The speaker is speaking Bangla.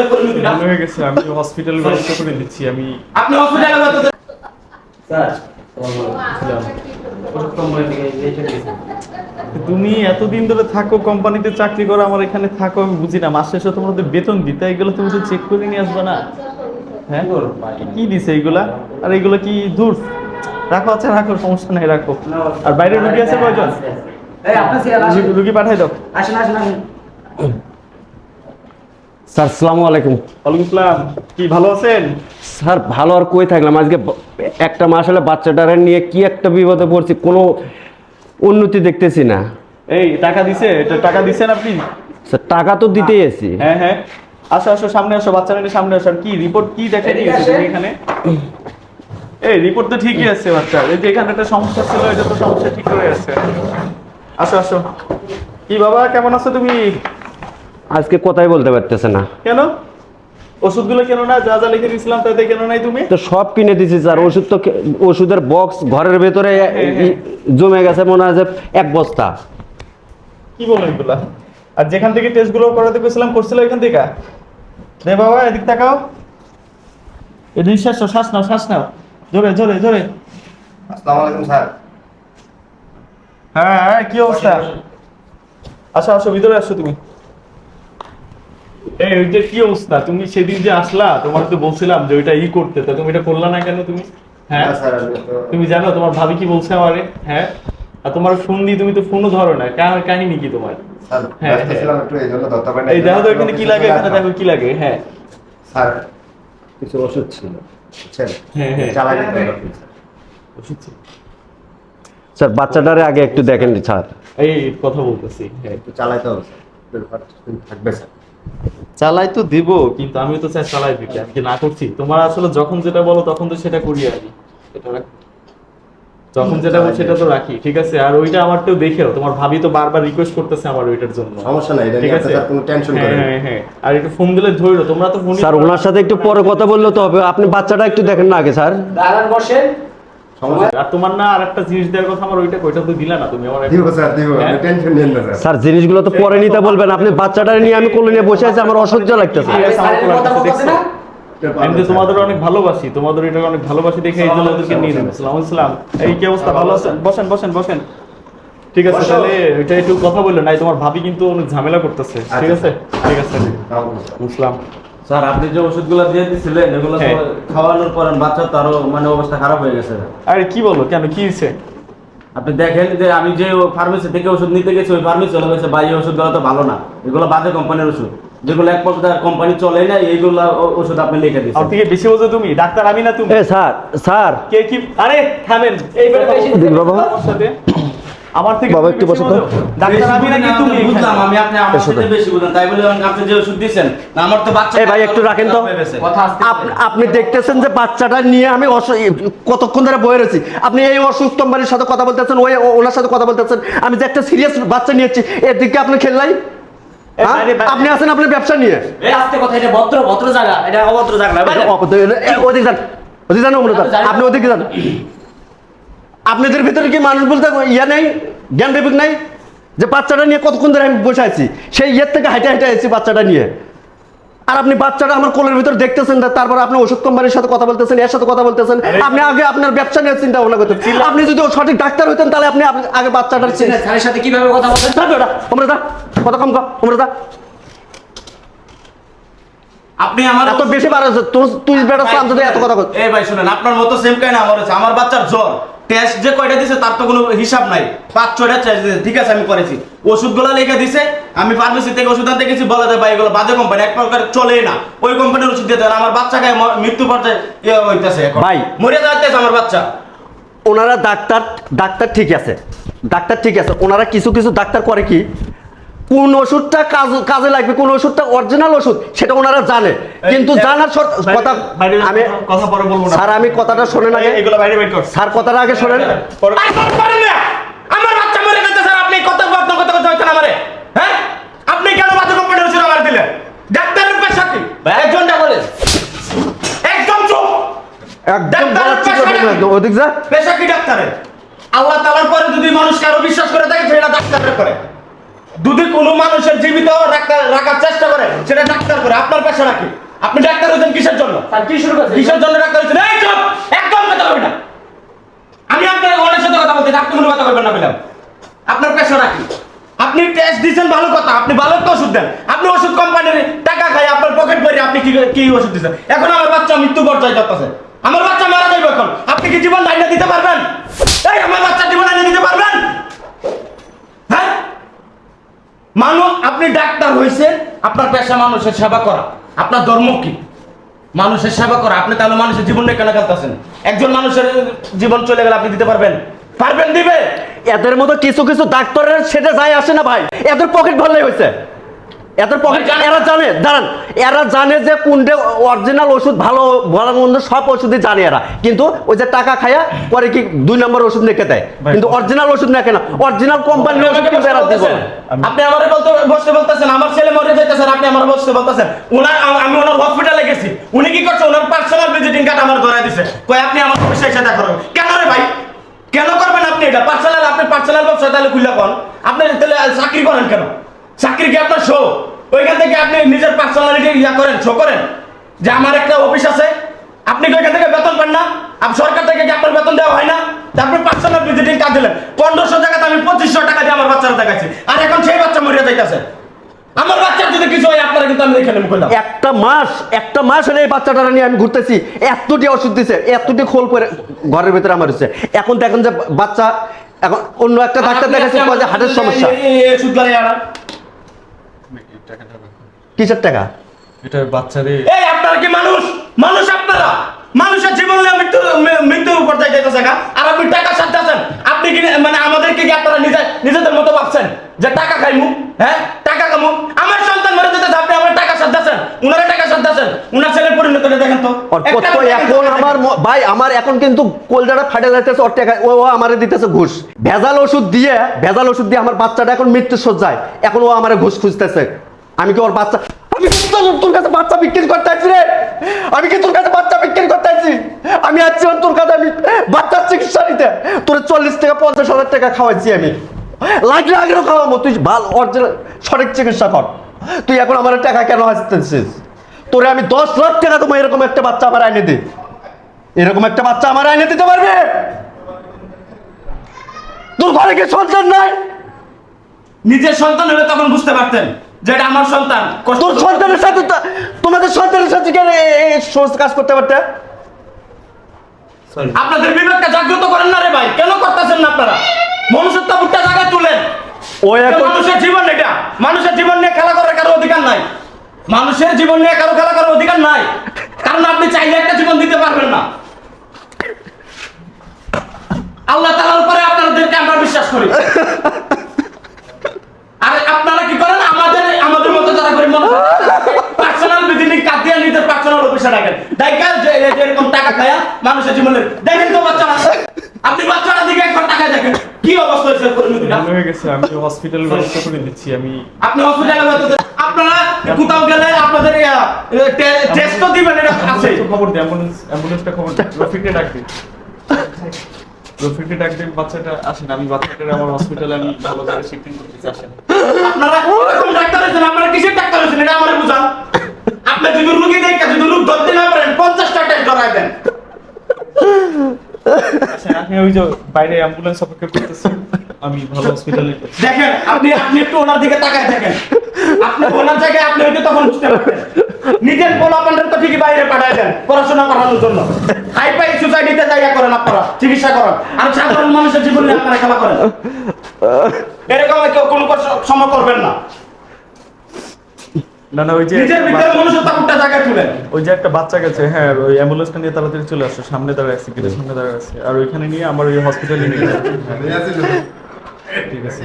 চেক করে নিবি না ভালো হয়ে গেছে আমি হসপিটালে ব্যবস্থা করে দিচ্ছি আমি আপনি হসপিটালে ব্যবস্থা স্যার ওষুধ কোম্পানি থেকে এটা দিয়েছে তুমি এতদিন ধরে থাকো কোম্পানিতে চাকরি করো আমার এখানে থাকো আমি বুঝি না। মাস শেষে তোমাদের বেতন দিতে এগুলো তুমি তো চেক করে নিয়ে আসবে না। হ্যাঁ? কি দিছে এইগুলা আর এগুলো কি দূর রাখো আচ্ছা রাখো সমস্যা নাই রাখো। আর বাইরে রুগী আছে কয়জন? রুগী- রুগী পাঠাই দাও। আসেন আসেন আসেন। স্যার সালামু আলাইকুম। ওয়ালাইকুম আসসালাম। কি ভালো আছেন? স্যার ভালো আর কই থাকলাম? আজকে একটা মাস হলে বাচ্চাটারে নিয়ে কি একটা বিপদে পড়ছি কোনো উন্নতি দেখতেছি না। এই টাকা দিছে? এটা টাকা দিছেন আপনি? স্যার টাকা তো দিতেই আছি। হ্যাঁ হ্যাঁ। আসো আসো সামনে আসো বাচ্চারা নিয়ে সামনে আসো। আর কি রিপোর্ট কি দেখা দিয়েছে তুমি এখানে? এই রিপোর্ট তো ঠিকই আছে বাচ্চার এই যে এখানে একটা সমস্যা ছিল এটা তো সমস্যা ঠিক হয়ে আছে। আসো আসো। কি বাবা কেমন আছো তুমি? আজকে কথাই বলতে পারতেছে না। কেন? ওষুধগুলো কেন না? যা যা লিখে দিয়েছিলাম তাতে কেন নাই তুমি? তো সব কিনে দিছি স্যার ওষুধ তো ওষুধের বক্স ঘরের ভেতরে জমে গেছে মনে হয় যে এক বস্তা। কি বলো এগুলা? আর যেখান থেকে টেস্টগুলো করাতে গেছিলাম করছিল এখান থেকে? রে বাবা এদিক তাকাও। এই নিঃশ্বাস নাও, শ্বাস নাও শ্বাস নাও। জোরে জোরে জোরে আসসালামু আলাইকুম স্যার। হ্যাঁ হ্যাঁ, কি অবস্থা? আসো আসো ভিতরে আসো তুমি। এই ওইটা কি অবস্থা? তুমি সেদিন যে আসলা তোমার তো বলছিলাম যে ওইটা ই করতে। তা তুমি এটা করলা না কেন তুমি? হ্যাঁ? তুমি জানো তোমার ভাবি কি বলছে আমারে? হ্যাঁ? আর তোমার ফোন দিয়ে তুমি তো ফোনও ধরো না। কার কাহিনী কি তোমার? হ্যাঁ, হ্যাঁ। এই দেখো তো এখানে কি লাগে এখানে দেখো কি লাগে হ্যাঁ। স্যার কিছু ওষুধ ছিল। হ্যাঁ। স্যার বাচ্চাটারে আগে একটু দেখেন স্যার। এই কথা বলতেছি হ্যাঁ। একটু চালাইতে হবে স্যার থাকবে স্যার। চালাই তো দিব কিন্তু আমি তো চাই চালাই দিতে আমি কি না করছি? তোমার আসলে যখন যেটা বলো তখন তো সেটা করি আমি। যখন যেটা বলো সেটা তো রাখি ঠিক আছে? আর ওইটা আমার তো দেখেও তোমার ভাবি তো বারবার রিকোয়েস্ট করতেছে আমার ওইটার জন্য। সমস্যা নাই এটা নিয়ে আছে? স্যার কোনো টেনশন হ্যাঁ, করেন হ্যাঁ হ্যাঁ। আর একটু ফোন দিলে ধরো তোমরা তো ফোন স্যার ওনার সাথে একটু পরে কথা বললে তো হবে আপনি বাচ্চাটা একটু দেখেন না আগে স্যার। দাঁড়ান বসেন। স্যার দিব? টেনশন নেন না স্যার। স্যার জিনিসগুলো তো পরে নিতে বলবেন। আপনি বাচ্চাটা নিয়ে আমি কোলে নিয়ে বসে আছি আমার অসহ্য লাগতেছে। আমি তো তোমাদের অনেক ভালোবাসি তোমাদের এটা অনেক ভালোবাসি দেখে এই জন্য ওদেরকে নিয়ে নেব। সালাম এই কি অবস্থা? ভালো আছেন? বসেন বসেন বসেন। ঠিক আছে তাহলে এটা একটু কথা বললেন। নাই তোমার ভাবি কিন্তু অনেক ঝামেলা করতেছে। ঠিক আছে? ঠিক আছে স্যার আপনি যে ওষুধগুলো দিয়ে দিয়েছিলেন এগুলো হ্যাঁ। খাওয়ানোর পর বাচ্চা তারও মানে অবস্থা খারাপ হয়ে গেছে। আরে কি বলো কেন? কি হয়েছে? আপনি দেখেন যে আমি যে ফার্মেসি থেকে ওষুধ নিতে গেছি ওই ফার্মেসি চলে গেছে বা এই ওষুধগুলো তো ভালো না। এগুলো বাজে কোম্পানির ওষুধ। যেগুলো এক প্রকার কোম্পানি চলে না এইগুলো ওষুধ আপনি লিখে দিচ্ছেন থেকে বেশি বোঝো তুমি ডাক্তার আমি না তুমি? Sir sir. কে কি? আরে থামেন এইবারে দিন বাবা। আমার থেকে বাবা, একটু বসো তো। ডাক্তার আমি নাকি তুমি বুঝলাম আমি আপনি আমার সাথে বেশি বুঝলেন তাই বলে আপনি যে ওষুধ দিয়েছেন? না আমার তো বাচ্চা এই ভাই, একটু রাখেন তো। আপনি দেখতেছেন যে বাচ্চাটা নিয়ে আমি কতক্ষণ ধরে বয়ে রয়েছি। আপনি এই অসুস্থ কোম্পানির সাথে কথা বলতেছেন ওই ওনার সাথে কথা বলতেছেন। আমি যে একটা সিরিয়াস বাচ্চা নিয়েছি এর দিকে আপনি খেললাই? হ্যাঁ? আপনি আছেন আপনার ব্যবসা নিয়ে? এই আস্তে কথা এটা ভদ্র ভদ্র জায়গা এটা অভদ্র জায়গা ওদিকে যান ওদিকে যান ওমরা যান। আপনি ওদিকে যান। আপনাদের ভিতরে কি মানুষ বলতে ইয়া নেই? জ্ঞান বিবেক নাই? যে বাচ্চাটা নিয়ে কতক্ষণ ধরে আমি বসে আছি? সেই ইয়ের থেকে হাইটে হাইটে আছি বাচ্চাটা নিয়ে। আর আপনি বাচ্চাটা আমার কোলের ভিতর দেখতেছেন তারপর আপনি ওষুধ কোম্পানির সাথে কথা বলতেছেন এর সাথে কথা বলতেছেন। আপনি আগে আপনার ব্যবসা নিয়ে চিন্তা ভাবনা করতেন আপনি যদি সঠিক ডাক্তার হইতেন তাহলে আপনি আগে বাচ্চাটার সাথে কীভাবে কথা ওমরা কথা কম ওমরা যা। আপনি আমার এত বেশি বার তুই- তুই বেটা শান্ত এত কথা এই ভাই শুনেন আপনার মতো সেম কাহিনী আমার আমার বাচ্চার জ্বর। টেস্ট যে কয়টা দিছে তার তো কোনো হিসাব নাই। পাঁচ ছয়টা টেস্ট দিয়েছে ঠিক আছে আমি করেছি। ওষুধগুলো লিখে দিছে। আমি ফার্মেসি থেকে ওষুধ আনতে গেছি বলে দেয় ভাই এগুলো বাজে কোম্পানি এক প্রকার চলেই না। ওই কোম্পানির ওষুধ দিতে আমার বাচ্চা গায়ে মৃত্যু পর্যায়ে ইয়ে হইতেছে এখন। ভাই। মরে যাইতেছে আমার বাচ্চা। ওনারা ডাক্তার ডাক্তার ঠিক আছে। ডাক্তার ঠিক আছে। ওনারা কিছু কিছু ডাক্তার করে কি? কোন ওষুধটা কাজ কাজে লাগবে কোন ওষুধটা অরিজিনাল ওষুধ সেটা ওনারা জানে। কিন্তু জানার কথা আমি কথা পরে বলব না। স্যার আমি কথাটা শোনেন আগে। এগুলো বাইরে বের কর। স্যার কথাটা আগে শোনেন। না। আমার বাচ্চা মরে গেছে স্যার আপনি কত আপনার কত কথা হচ্ছেন আমারে? হ্যাঁ? আপনি কেন বাজে কোম্পানির ওষুধ আমার দিলেন? ডাক্তারের পেশা কি? একজনটা বলেন। একদম চুপ! একদম চিপে পেশা বলবেন ওদিক যা। পেশা কি ডাক্তারের? আল্লাহ তালার পরে যদি মানুষ কারও বিশ্বাস করে থাকে সেটা ডাক্তারের করে। যদি কোনো মানুষের জীবিত রাখা- রাখার চেষ্টা করে সেটা ডাক্তার করে। আপনার পেশা নাকি আপনি ডাক্তার হয়েছেন কিসের জন্য? কি শুরু করছে কিসের জন্য ডাক্তার হয়েছেন? এই চুপ! একদম কথা বলবেন না। আমি আপনার ওনার সাথে কথা বলতে ডাক্তার কোনো কথা বলবেন না বললাম আপনার পেশা নাকি আপনি টেস্ট দিচ্ছেন ভালো কথা। আপনি ভালো একটা ওষুধ দেন। আপনি ওষুধ কোম্পানির টাকা খাই আপনার পকেট ভরে আপনি কি কি ওষুধ দিচ্ছেন এখন আমার বাচ্চা মৃত্যু পর্যায়ে যাচ্ছে আমার বাচ্চা মারা যাবে এখন। আপনি কি জীবন দায়িত্ব দিতে পারবেন? এই আমার বাচ্চা জীবন দায়িত্ব দিতে পারবেন? হ্যাঁ? মানুষ আপনি ডাক্তার হয়েছেন, আপনার পেশা মানুষের সেবা করা। আপনার ধর্ম কি? মানুষের সেবা করা। আপনি তাহলে মানুষের জীবন নিয়ে কেন খেলতেছেন একজন মানুষের জীবন চলে গেলে আপনি দিতে পারবেন। পারবেন দিবে? এদের মতো কিছু কিছু ডাক্তারের সেটা যায় আসে না ভাই। এদের পকেট ভরলেই হয়েছে এদের পকেট এরা জানে দাঁড়ান। এরা জানে যে কোনটা অরিজিনাল ওষুধ ভালো ভালো মন্দ সব ওষুধই জানে এরা। কিন্তু ওই যে টাকা খায়া পরে কি দুই নম্বর ওষুধ লিখে দেয় কিন্তু অরিজিনাল ওষুধ না। কেন অরিজিনাল কোম্পানির ওষুধ কিন্তু এরা দিব আপনি আমারে বলতে বসতে বলতেছেন আমার ছেলে মরে যাইতেছেন আপনি আমার বসতে বলতেছেন। ওনার আমি ওনার হসপিটালে গেছি। উনি কি করছে? ওনার পার্সোনাল ভিজিটিং কার্ড আমার ধরাই দিছে। কই আপনি আমার অফিসে এসে দেখা। করবেন কেন রে ভাই? কেন করবেন আপনি এটা? পার্সোনাল আপনি পার্সোনাল ব্যবসা তাহলে খুলে কোন? আপনি তাহলে চাকরি করেন কেন? চাকরি কি আপনার শো ওইখান থেকে আপনি নিজের পার্সোনালিটি ইয়া করেন শো করেন যে আমার একটা অফিস আছে। আপনি কি ওইখান থেকে বেতন পান না? আপ সরকার থেকে কি আপনার বেতন দেওয়া হয় না? তারপর পার্সোনাল ভিজিটিং কার্ড দিলেন। পনেরোশো টাকাতে আমি পঁচিশশো টাকা দিয়ে আমার বাচ্চারা দেখাচ্ছি আর এখন সেই বাচ্চা মরিয়া যাইতেছে। আমার বাচ্চার যদি কিছু হয় আপনারা কিন্তু আমি একটা মাস একটা মাস হলে এই বাচ্চাটা নিয়ে আমি ঘুরতেছি। এতটি ওষুধ দিছে এতটি খোল করে ঘরের ভিতরে আমার হচ্ছে। এখন দেখেন যে বাচ্চা এখন অন্য একটা ডাক্তার দেখাচ্ছে হার্টের সমস্যা। কিসের টাকা? এটা বাচ্চারে এই আপনারা কি মানুষ? মানুষ আপনারা? মানুষের জীবন নিয়ে মৃত্যু মৃত্যু পর্যায়ে যেতেছে গা। আর আপনি টাকা সাজাচ্ছেন আপনি কি মানে আমাদেরকে কি আপনারা নিজে নিজেদের মতো ভাবছেন? যে টাকা খাইমু হ্যাঁ? টাকা কামু আমার সন্তান মরে যেতেছে আপনি আমার টাকা সাজাচ্ছেন উনারা টাকা সাজাচ্ছেন উনার ছেলের পরিণতিটা দেখেন তো? এখন আমার ভাই আমার এখন কিন্তু কলজাটা ফাটে যাইতেছে ওর টাকা ও আমারে দিতেছে ঘুষ। ভেজাল ওষুধ দিয়ে ভেজাল ওষুধ দিয়ে আমার বাচ্চাটা এখন মৃত্যু সজ্জায় এখন ও আমারে ঘুষ খুঁজতেছে। আমি কি ওর বাচ্চা আমি তোর- কাছে বাচ্চা বিক্রি করতে আসছি রে? আমি কি তোর কাছে বাচ্চা বিক্রি করতে আসছি আমি ওর তোর কাছে আমি বাচ্চার চিকিৎসা নিতে। তোর চল্লিশ টাকা পঞ্চাশ হাজার টাকা খাওয়াচ্ছি আমি। লাগলে আগেও খাওয়াবো তুই ভালো অরিজিনাল সঠিক চিকিৎসা কর। তুই এখন আমার টাকা কেন আসতেছিস তোরে আমি দশ লাখ টাকা তোমার এরকম একটা বাচ্চা আমার আইনে দে। এরকম একটা বাচ্চা আমার আইনে দিতে পারবে? তোর ঘরে কি সন্তান নাই? নিজের সন্তান হলে তখন বুঝতে পারতেন যে এটা আমার সন্তান তোর সন্তানের সাথে তোমাদের সন্তানের সাথে কেন এই- সমস্ত কাজ করতে পারতে? আপনাদের বিবেকটা জাগ্রত করেন না রে ভাই কেন করতেছেন না আপনারা? মনুষ্যত্ব বুটটা জায়গায় তুলেন এখন মানুষের জীবন এটা। মানুষের জীবন নিয়ে খেলা করার কারও অধিকার নাই। মানুষের জীবন নিয়ে কারও খেলা করার অধিকার নাই। কারণ আপনি চাইলে একটা জীবন দিতে পারবেন না। আল্লাহ তালার উপরে আপনাদেরকে আমরা বিশ্বাস করি। আর আপনারা কি করেন? আমাদের আমাদের মতো যারা গরিব মানুষ পার্সোনাল বিধিনি কাটিয়ে নিতে পার্সোনাল অফিসে রাখেন। দেখেন যে এরকম টাকা খায়া মানুষের জীবনে দেখেন তো বাচ্চারা। আপনি বাচ্চারা দিকে একবার টাকায় দেখেন। কি অবস্থা হয়েছে ভালো হয়ে গেছে আমি হসপিটাল ব্যবস্থা করে দিচ্ছি আমি আপনি হসপিটালে আপনারা কোথাও গেলে আপনাদের টেস্ট তো দিবেন এটা আছে। একটু খবর দে অ্যাম্বুলেন্স অ্যাম্বুলেন্সটা খবর দে রফিককে ডাক দে রফিককে ডাক দে বাচ্চাটা আসেন আমি বাচ্চাটা আমার হসপিটালে আমি ভালো করে শিফটিং করতেছি আসেন আপনারা কোন ডাক্তার আছেন আপনারা কিসের ডাক্তার আছেন এটা আমার বুঝান। আপনি যদি রুগী দেখে যদি রোগ ধরতে না পারেন পঞ্চাশটা টেস্ট করাই দেন। পারবেন নিজের ঠিকই বাইরে পাঠায় দেন, পড়াশোনা করানোর জন্য। হাই ফাই সোসাইটিতে জায়গা করেন আপনারা, চিকিৎসা করেন। আর সাধারণ মানুষের জীবন আপনারা খেলা করেন। এরকম কেউ কোনো সময় করবেন না। না না ওই যে ওই যে একটা বাচ্চা গেছে হ্যাঁ ওই অ্যাম্বুলেন্সটা নিয়ে তাড়াতাড়ি চলে আসছে সামনে দাঁড়ায় আছে গেটের সামনে দাঁড়ায় আছে আর ওইখানে নিয়ে আমার ওই হসপিটালে নিয়ে যাবে ঠিক আছে।